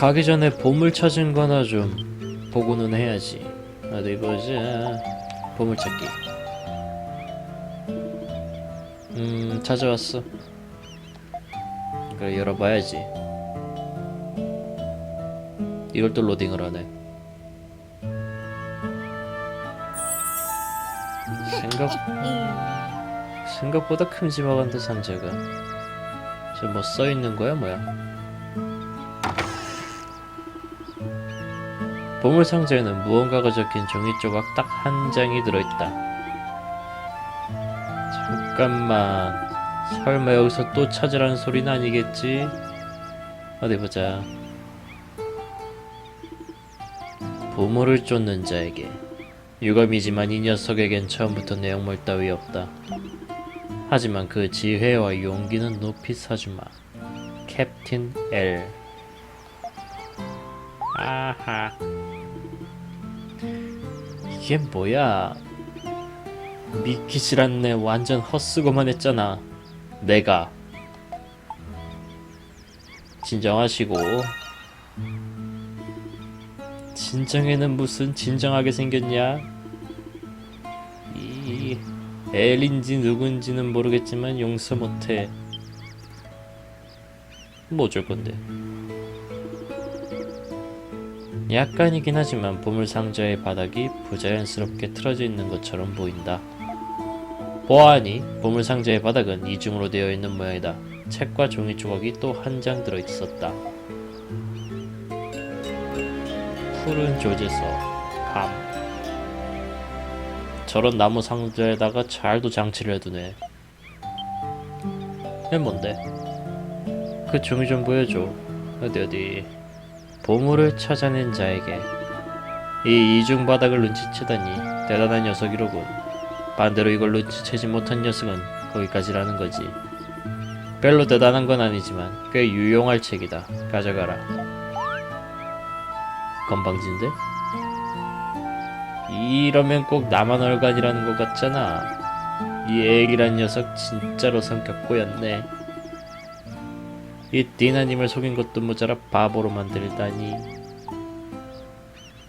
가기 전에 보물 찾은 거나 좀 보고는 해야지. 어디 보자. 보물 찾기. 음, 찾아왔어. 그래, 열어봐야지. 이걸 또 로딩을 하네. 생각 생각보다 큼지막한데 상자가. 저 뭐 써 있는 거야 뭐야? 보물 상자에는 무언가가 적힌 종이 조각 딱 한 장이 들어있다. 잠깐만. 설마 여기서 또 찾으라는 소리는 아니겠지? 어디 보자. 보물을 쫓는 자에게 유감이지만 이 녀석에겐 처음부터 내용물 따위 없다. 하지만 그 지혜와 용기는 높이 사주마. 캡틴 L. 아하. 이게 뭐야? 믿기질 않네. 완전 헛수고만 했잖아. 내가. 진정하시고. 진정에는 무슨 진정하게 생겼냐? 이 엘인지 누군지는 모르겠지만 용서 못해. 뭐 어쩔 건데? 약간이긴 하지만 보물 상자의 바닥이 부자연스럽게 틀어져 있는 것처럼 보인다. 보아하니 보물 상자의 바닥은 이중으로 되어 있는 모양이다. 책과 종이 조각이 또 한 장 들어 있었다. 푸른 조제서 밤 저런 나무 상자에다가 잘도 장치를 해두네. 얘 뭔데? 그 종이 좀 보여줘. 어디 어디. 보물을 찾아낸 자에게 이 이중 바닥을 눈치채다니 대단한 녀석이로군. 반대로 이걸 눈치채지 못한 녀석은 거기까지라는 거지. 별로 대단한 건 아니지만 꽤 유용할 책이다. 가져가라. 건방진데? 이러면 꼭 나만 얼간이라는 것 같잖아. 이 애기란 녀석 진짜로 성격 꼬였네. 이 디나님을 속인 것도 모자라 바보로 만들다니.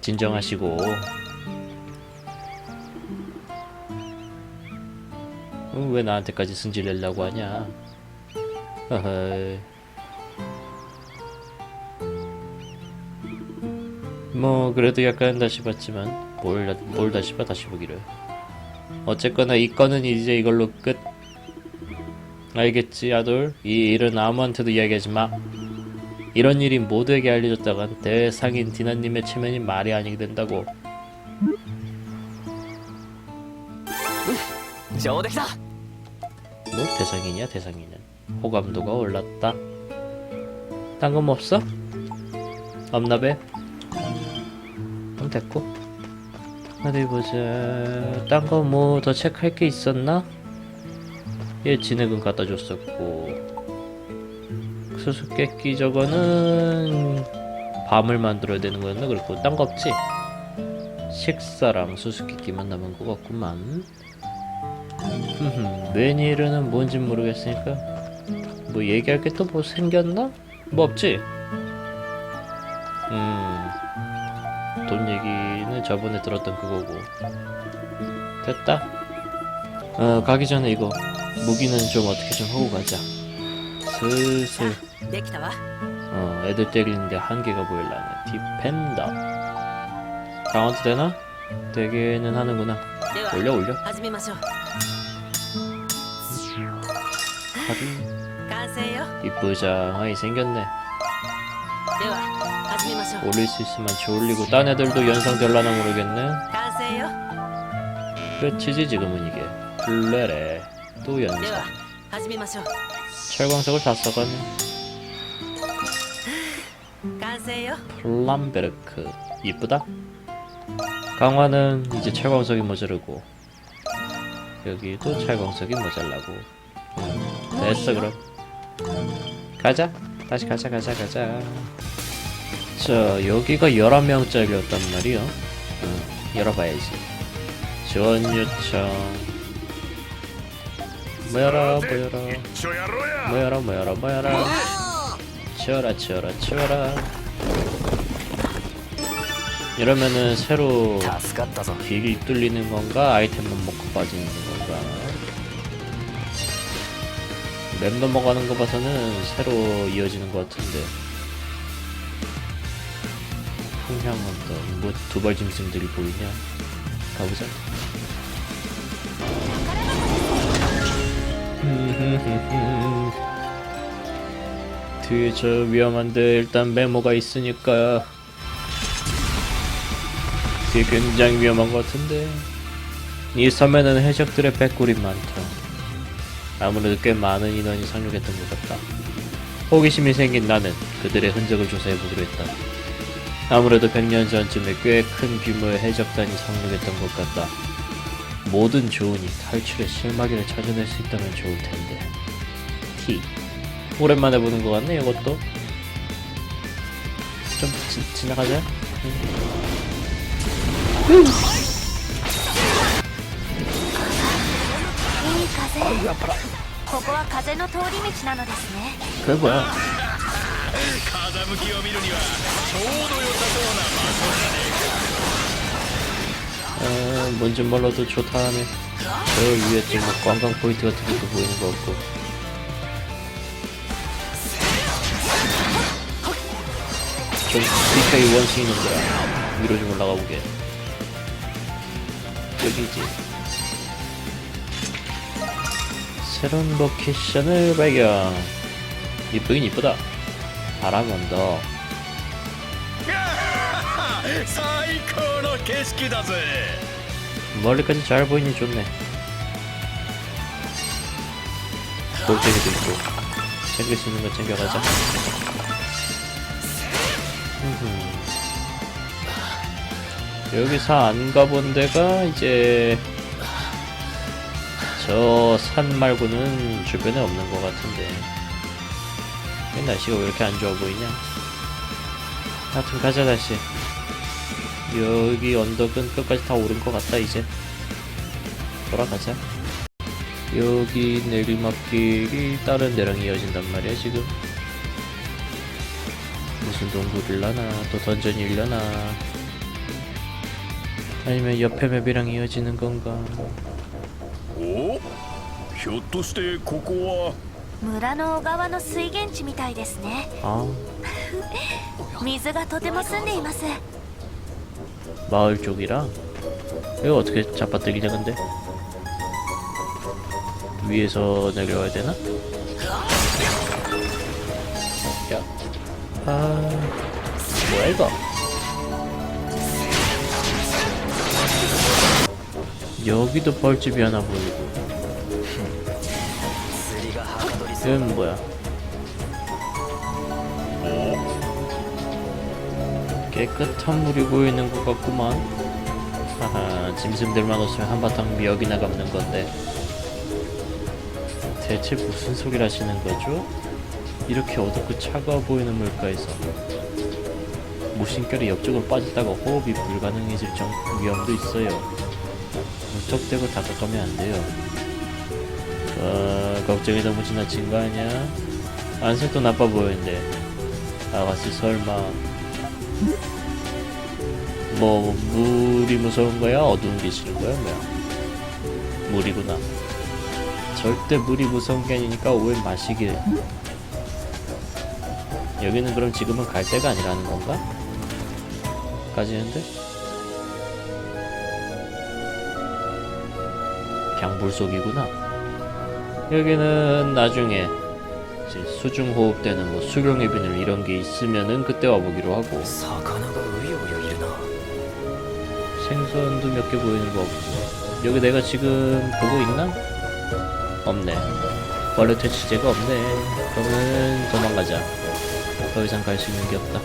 진정하시고. 어, 왜 나한테까지 승질 내려고 하냐? 허허. 뭐 그래도 약간 다시 봤지만 뭘, 다- 뭘 다시 봐 다시 보기를 어쨌거나 이 건은 이제 이걸로 끝 알겠지, 아돌? 이 일은 아무한테도 이야기하지 마. 이런 일이 모두에게 알려졌다간 대상인 디나님의 체면이 말이 아니게 된다고. 저됐다. 뭘 뭐 대상이냐 대상이는 호감도가 올랐다. 당금 없어? 없나 배? 그럼 됐고. 어디 보자. 딴 거 뭐 더 체크할 게 있었나? 얘 진액은 갖다 줬었고 수수께끼 저거는 밤을 만들어야 되는 거였나? 그리고 딴 거 없지? 식사랑 수수께끼만 남은 거 같구만 흠흠, 메뉴는 뭔진 모르겠으니까 뭐 얘기할 게 또 뭐 생겼나? 뭐 없지? 음, 돈 얘기는 저번에 들었던 그거고 됐다. 어 가기 전에 이거 무기는 좀 어떻게 좀 하고 가자. 슬슬. 어, 애들 때리는데 한계가 보일라. 디펜더. 강화도 되나? 되기는 하는구나. 올려 올려. 하루. 이쁘장하이 생겼네. 올릴 수 있으면 좋을리고 딴 애들도 연상될라나 모르겠네. 끝이지 지금은 이게. 블레레. 또 연사. 철광석을 다 써가네. 플람베르크. 이쁘다. 강화는 이제 철광석이 모자르고 여기도 철광석이 모자라고. 됐어 그럼. 가자. 다시 가자 가자 가자. 자 여기가 11명짜리였단 말이요. 열어봐야지. 지원 요청. 뭐야라 뭐야라. 뭐야라 뭐야라 뭐야라. 치워라 치워라 치워라. 이러면은 새로 길이 뚫리는 건가 아이템만 먹고 빠지는 건가? 맵 넘어가는 거 봐서는 새로 이어지는 것 같은데. 풍향 언덕 뭐두발 짐승들이 보이냐? 가보자. 뒤에 저 위험한데 일단 메모가 있으니까 뒤에 굉장히 위험한 것 같은데. 이 섬에는 해적들의 백골이 많다. 아무래도 꽤 많은 인원이 상륙했던 것 같다. 호기심이 생긴 나는 그들의 흔적을 조사해보기로 했다. 아무래도 100년 전쯤에 꽤 큰 규모의 해적단이 상륙했던 것 같다 모든 좋 은, 이 탈출의 실마리를 찾아낼 수 있다면 좋을 텐데. T. 오랜만에 보는 것 같네, 이것도. 좀 지, 지나가자. 응. 아유, 아파라. 그게 뭐야? 아, 뭔지 몰라도 좋다 하네. 저 위에 또뭐 관광 포인트 같은 것도 보이는 거 같고. 좀 BK 원숭이 놈들아. 위로 좀 올라가 보게. 여기지. 새로운 로케이션을 발견. 이쁘긴 이쁘다. 바람 언덕. 最高の景色だぜ 멀리까지 잘 보이니 좋네. 돌덩이도 있고 챙길 수 있는 거 챙겨가자. 음흠. 여기서 안 가본 데가 이제 저 산 말고는 주변에 없는 것 같은데 이 날씨가 왜 이렇게 안 좋아 보이냐? 하여튼 가자 다시. 여기 언덕은 끝까지 다 오른 것 같다 이제 돌아가자 여기 내리막길이 다른 데랑 이어진단 말이야 지금 무슨 동굴일라나 또 던전이 일려나 아니면 옆에 맵이랑 이어지는 건가 おひょっとしてここは村の小川の水源地みたいですね 아 水がとても澄んでいます 마을 쪽이라 이거 어떻게 잡아뜨리냐 근데? 위에서 내려와야 되나? 야. 아 뭐야 이거? 여기도 벌집이 하나 보이고. 여긴 뭐야? 깨끗한 물이 보이는 것 같구만. 하하 짐승들만 없으면 한바탕 미역이나 감는 건데. 대체 무슨 소리를 하시는 거죠? 이렇게 어둡고 차가워 보이는 물가에서. 무심결에 옆쪽으로 빠지다가 호흡이 불가능해질 정 위험도 있어요. 무턱대고 다가가면 안 돼요. 아, 걱정이 너무 지나친 거 아니야? 안색도 나빠 보이는데. 아가씨 설마 뭐 물이 무서운 거야? 어두운 게 싫은 거야? 뭐야? 물이구나 절대 물이 무서운 게 아니니까 오해 마시길 여기는 그럼 지금은 갈 데가 아니라는 건가? 까지는데? 그냥 물속이구나 여기는 나중에 이제 수중 호흡되는 뭐 수경의 비늘 이런 게 있으면은 그때 와보기로 하고. 생선도 몇 개 보이는 거 없고. 여기 내가 지금 보고 있나? 없네. 원래 퇴치제가 없네. 그러면 도망가자. 더 이상 갈 수 있는 게 없다.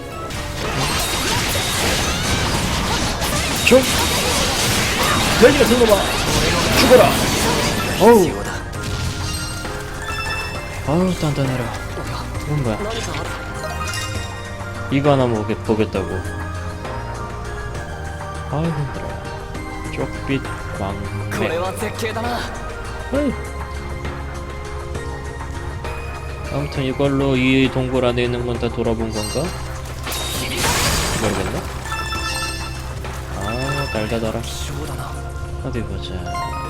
쇼! 돼지 같은 놈아! 죽어라! 어우! 아우 단단해라. 이건 뭐야. 이거 하나 먹겠, 보겠다고. 아이 힘들어. 쪽빛 광맥 어이. 아무튼 이걸로 이 동굴 안에 있는 건 다 돌아본 건가? 모르겠나? 아 날다더라. 어디 보자.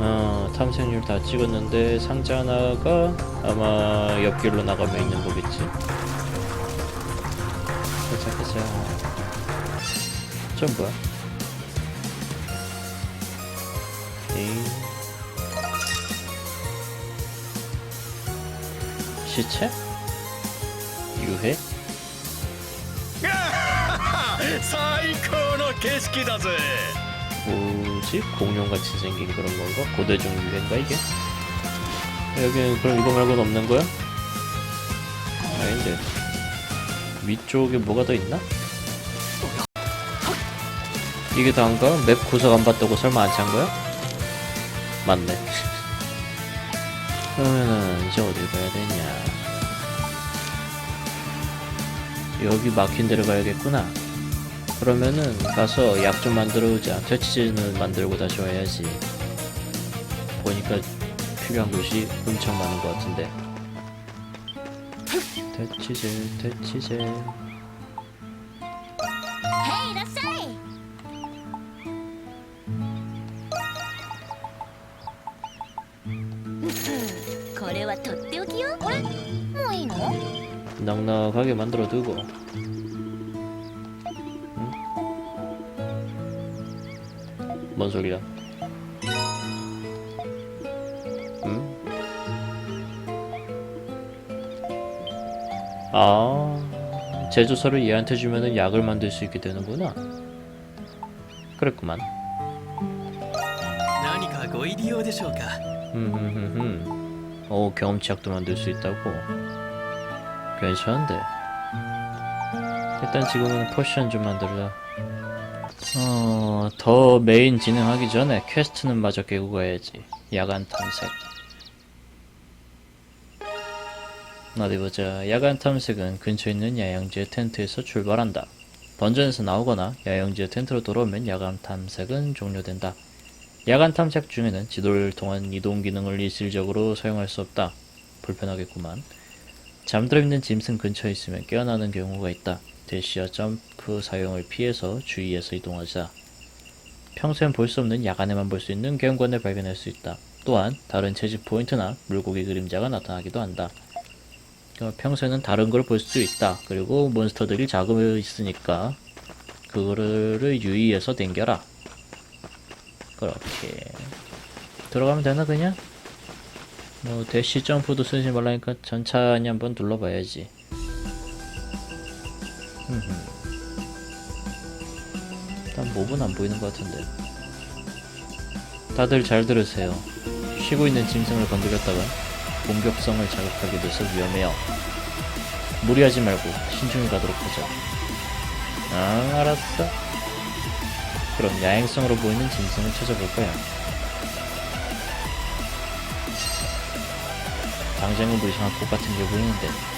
어, 탐색률 다 찍었는데 상자 하나가 아마 옆길로 나가면 있는 거겠지. 가자, 가자. 전 뭐야? 에이. 시체? 유해? 最高の景色だぜ 뭐지? 공룡같이 생긴 그런 건가? 고대중 유해인가 이게? 여기는 그럼 이거 말고는 없는 거야? 아닌데 위쪽에 뭐가 더 있나? 이게 다인가? 맵 구석 안 봤다고 설마 안 찬 거야? 맞네 그러면은 이제 어디 가야 되냐 여기 막힌 데를 가야겠구나 그러면은 가서 약 좀 만들어 오자. 퇴치제는 만들고 다시 와야지. 보니까 필요한 곳이 엄청 많은 것 같은데. 퇴치제 퇴치제. 넉넉하게 만들어 두고. 뭔 소리야? 응? 아, 제조사를 얘한테 주면은 약을 만들 수 있게 되는구나. 그랬구만. 음, 오, 경험치약도 만들 수 있다고. 괜찮은데. 일단 지금은 포션 좀 만들자. 어, 더 메인 진행하기 전에 퀘스트는 마저 깨고 가야지. 야간 탐색. 어디 보자. 야간 탐색은 근처에 있는 야영지의 텐트에서 출발한다. 던전에서 나오거나 야영지의 텐트로 돌아오면 야간 탐색은 종료된다. 야간 탐색 중에는 지도를 통한 이동 기능을 일시적으로 사용할 수 없다. 불편하겠구만. 잠들어 있는 짐승 근처에 있으면 깨어나는 경우가 있다. 대시와 점프 사용을 피해서 주의해서 이동하자. 평소엔 볼 수 없는 야간에만 볼 수 있는 경관을 발견할 수 있다. 또한 다른 채집 포인트나 물고기 그림자가 나타나기도 한다. 어, 평소에는 다른 걸 볼 수 있다. 그리고 몬스터들이 작으면 있으니까 그거를 유의해서 댕겨라. 그렇게 들어가면 되나 그냥? 뭐 대시 점프도 쓰지 말라니까 천천히 한번 둘러봐야지. 흠흠. 일단 몹은 안 보이는 것 같은데. 다들 잘 들으세요. 쉬고 있는 짐승을 건드렸다가 공격성을 자극하게 돼서 위험해요. 무리하지 말고 신중히 가도록 하자. 아, 알았어. 그럼 야행성으로 보이는 짐승을 찾아볼 거야. 당장은 무리상할 것 같은 게 보이는데